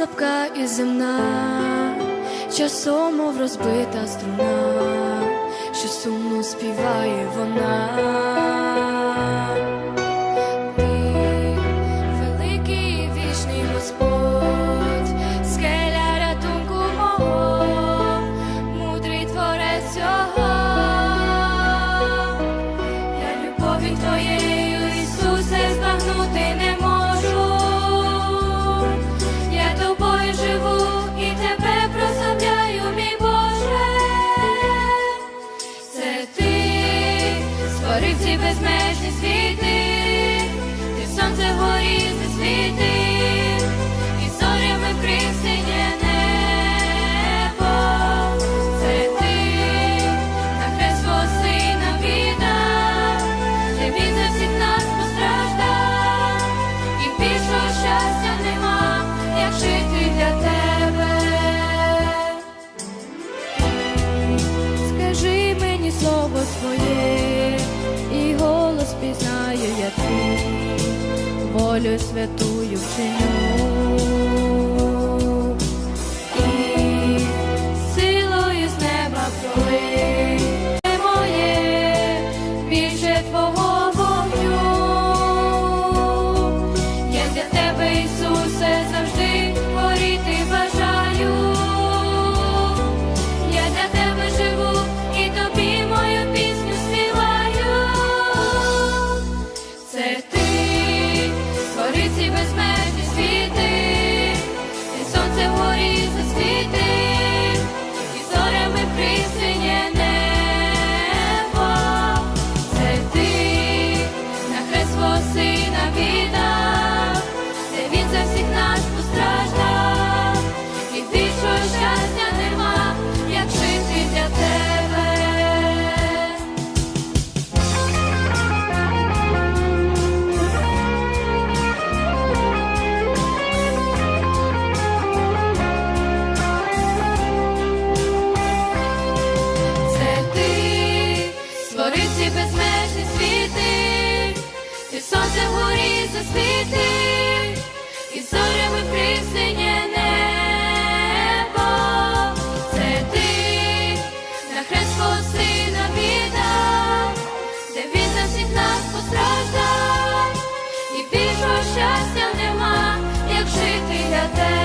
слабка і земна, часом мов розбита струна, що сумно співає вона. слово Твоє, і голос пізнаю я твій, волю святую вчиню. Гориці безмежні світи, і сонце горі засвіти. сонце вгорі засвіти, і зорями присинє небо, це ти на хрест свого сина віддав, де він за всіх нас постраждав, і більшого щастя нема, як жити для тебе.